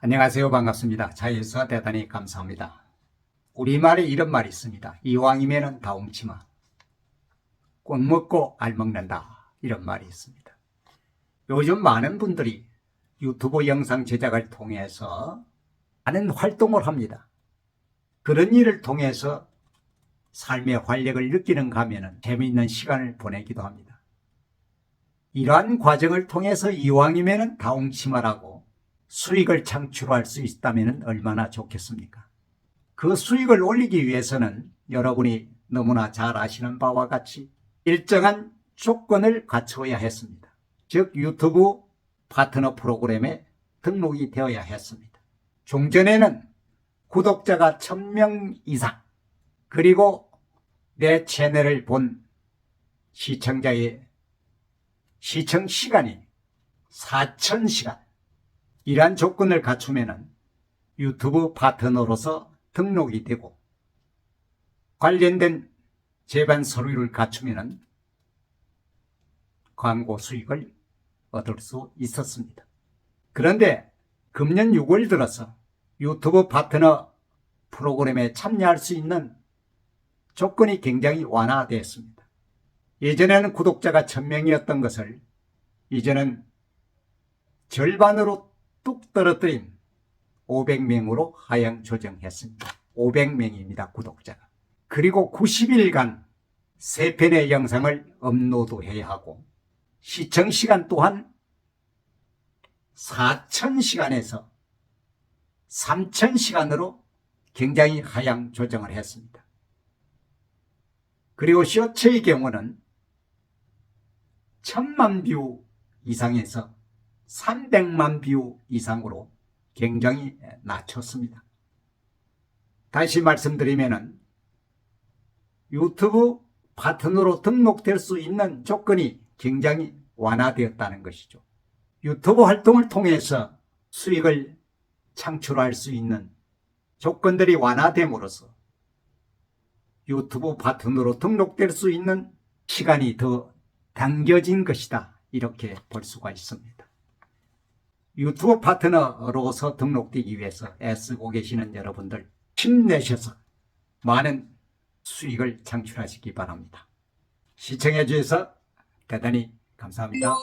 안녕하세요. 반갑습니다. 자유에서 대단히 감사합니다. 우리말에 이런 말이 있습니다. 이왕이면은 다홍치마. 꽃 먹고 알 먹는다. 이런 말이 있습니다. 요즘 많은 분들이 유튜브 영상 제작을 통해서 많은 활동을 합니다. 그런 일을 통해서 삶의 활력을 느끼는 가면은 재미있는 시간을 보내기도 합니다. 이러한 과정을 통해서 이왕이면은 다홍치마라고 수익을 창출할 수 있다면 얼마나 좋겠습니까? 그 수익을 올리기 위해서는 여러분이 너무나 잘 아시는 바와 같이 일정한 조건을 갖추어야 했습니다. 즉 유튜브 파트너 프로그램에 등록이 되어야 했습니다. 종전에는 구독자가 1000명 이상 그리고 내 채널을 본 시청자의 시청 시간이 4000시간 이러한 조건을 갖추면 유튜브 파트너로서 등록이 되고 관련된 제반 서류를 갖추면 광고 수익을 얻을 수 있었습니다. 그런데 금년 6월 들어서 유튜브 파트너 프로그램에 참여할 수 있는 조건이 굉장히 완화되었습니다. 예전에는 구독자가 1000명이었던 것을 이제는 절반으로 뚝 떨어뜨린 500명으로 하향 조정했습니다. 500명입니다, 구독자가. 그리고 90일간 3편의 영상을 업로드해야 하고 시청 시간 또한 4,000시간에서 3,000시간으로 굉장히 하향 조정을 했습니다. 그리고 쇼츠의 경우는 1000만 뷰 이상에서 300만 뷰 이상으로 굉장히 낮췄습니다. 다시 말씀드리면은 유튜브 파트너로 등록될 수 있는 조건이 굉장히 완화되었다는 것이죠. 유튜브 활동을 통해서 수익을 창출할 수 있는 조건들이 완화됨으로써 유튜브 파트너로 등록될 수 있는 시간이 더 당겨진 것이다. 이렇게 볼 수가 있습니다. 유튜브 파트너로서 등록되기 위해서 애쓰고 계시는 여러분들 힘내셔서 많은 수익을 창출하시기 바랍니다. 시청해 주셔서 대단히 감사합니다.